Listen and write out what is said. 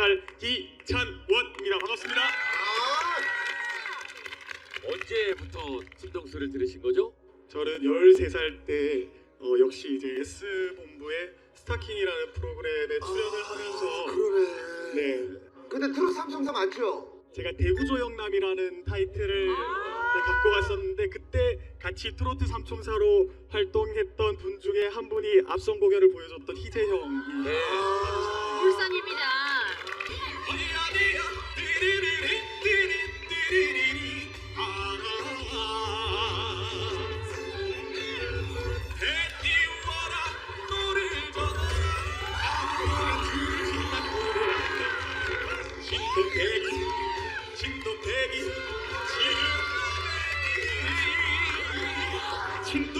14살 이찬원입니다. 반갑습니다. 언제부터 팀동수를 들으신 거죠? 저는 13살 때 어, 역시 이제 S본부의 스타킹이라는 프로그램에 출연을 하면서 그러네. 네. 근데 트롯 삼총사 맞죠? 제가 대구조영남이라는 타이틀을 네, 갖고 갔었는데 그때 같이 트로트 삼총사로 활동했던 분 중에 한 분이 앞선 공연을 보여줬던 희재 형이 네. 진도배기 허리야기야